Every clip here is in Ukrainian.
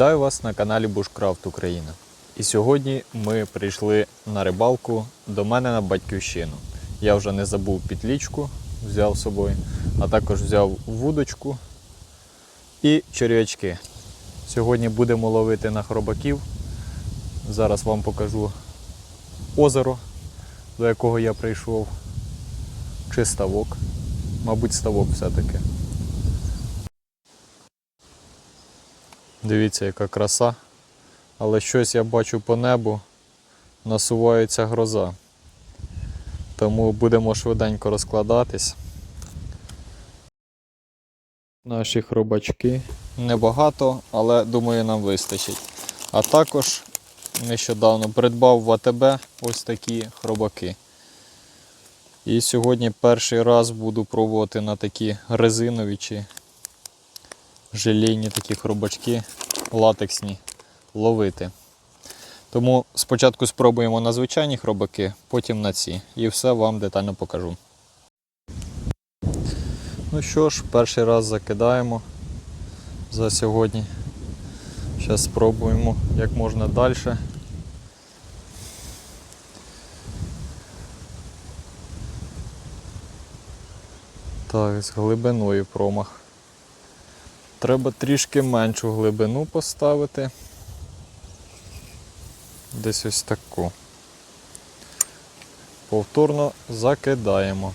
Вітаю вас на каналі Bushcraft Україна. І сьогодні ми прийшли на рибалку до мене на батьківщину. Я вже не забув петлічку, взяв з собою, а також взяв вудочку і черв'ячки. Сьогодні будемо ловити на хробаків. Зараз вам покажу озеро, до якого я прийшов, чи ставок. Мабуть, ставок все-таки. Дивіться, яка краса. Але щось я бачу по небу, насувається гроза. Тому будемо швиденько розкладатись. Наші хробачки. Небагато, але думаю, нам вистачить. А також нещодавно придбав в АТБ ось такі хробаки. І сьогодні перший раз буду пробувати на такі резинові чи желейні такі хробачки латексні ловити. Тому спочатку спробуємо на звичайні хробаки, потім на ці. І все вам детально покажу. Ну що ж, перший раз закидаємо за сьогодні. Зараз спробуємо як можна далі. Так, з глибиною промах. Треба трішки меншу глибину поставити. Десь ось таку. Повторно закидаємо.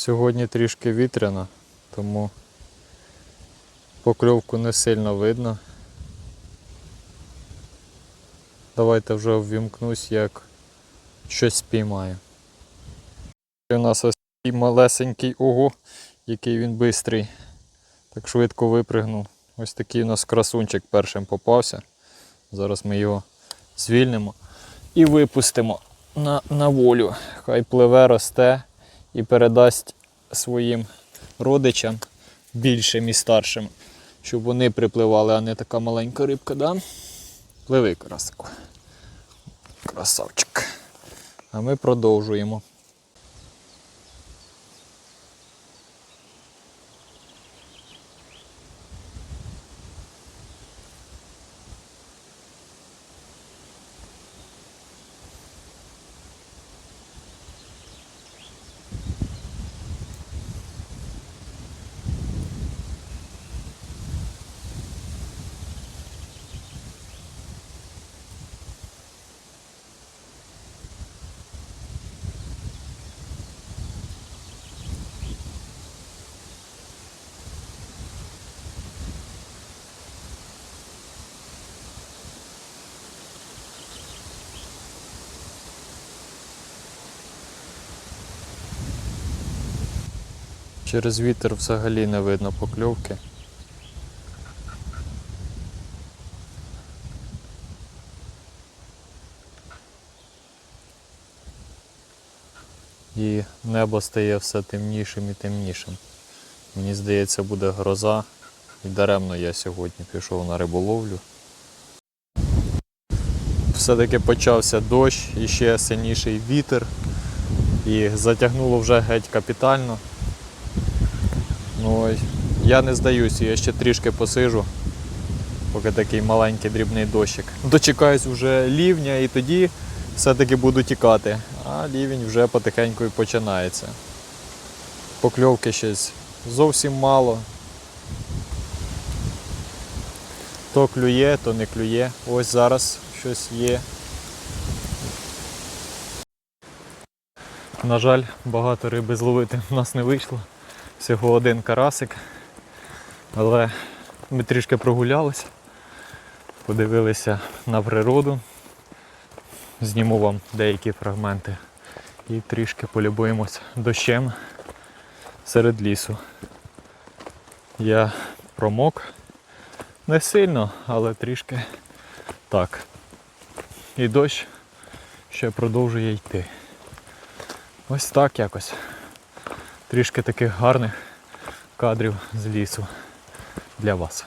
Сьогодні трішки вітряно, тому покльовку не сильно видно. Давайте вже ввімкнусь, як щось спіймаю. У нас ось такий малесенький ого, який він бистрий. Так швидко випригнув. Ось такий у нас красунчик першим попався. Зараз ми його звільнимо і випустимо на, на волю. Хай пливе, росте і передасть своїм родичам більшим і старшим, щоб вони припливали, а не така маленька рибка, да? Пливи, красику. Красавчик. А ми продовжуємо. Через вітер взагалі не видно покльовки. І небо стає все темнішим і темнішим. Мені здається, буде гроза. І даремно я сьогодні пішов на риболовлю. Все-таки почався дощ і ще сильніший вітер. І затягнуло вже геть капітально. Я не здаюся, я ще трішки посижу, поки такий маленький дрібний дощик. Дочекаюсь вже лівня і тоді все-таки буду тікати. А лівень вже потихеньку і починається. Покльовки щось зовсім мало. То клює, то не клює. Ось зараз щось є. На жаль, багато риби зловити в нас не вийшло. Всього один карасик. Але ми трішки прогулялись, подивилися на природу. Зніму вам деякі фрагменти і трішки полюбуємось дощем серед лісу. Я промок не сильно, але трішки так. І дощ ще продовжує йти. Ось так якось. Трішки таких гарних кадрів з лісу. для вас.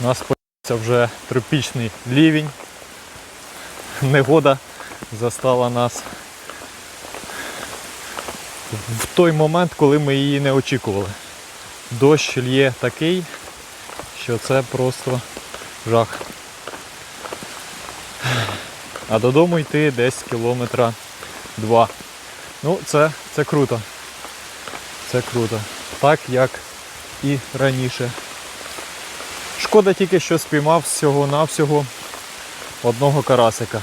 У нас почався вже тропічний лівень. Негода застала нас в той момент, коли ми її не очікували. Дощ лє такий, що це просто жах. А додому йти десь кілометра два. Ну, це, це круто. Це круто. Так як і раніше. Шкода тільки, що спіймав всього-навсього одного карасика.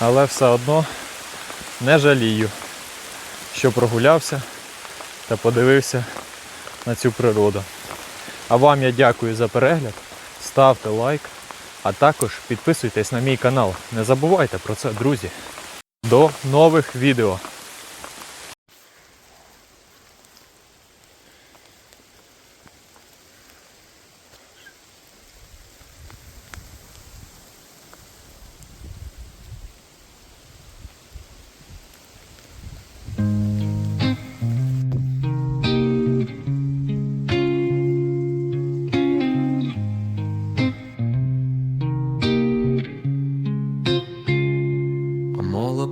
Але все одно не жалію, що прогулявся та подивився на цю природу. А вам я дякую за перегляд. Ставте лайк, а також підписуйтесь на мій канал. Не забувайте про це, друзі. До нових відео!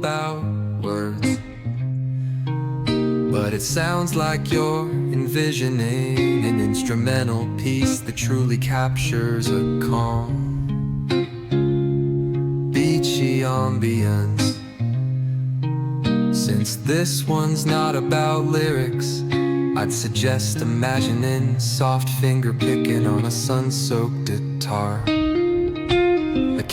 About words. But it sounds like you're envisioning an instrumental piece that truly captures a calm, beachy ambience. Since this one's not about lyrics, I'd suggest imagining soft finger picking on a sun soaked guitar.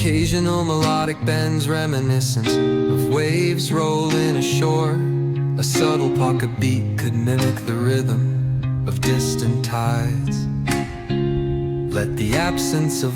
Occasional melodic bends reminiscent of waves rolling ashore. A subtle pocket beat could mimic the rhythm of distant tides. Let the absence of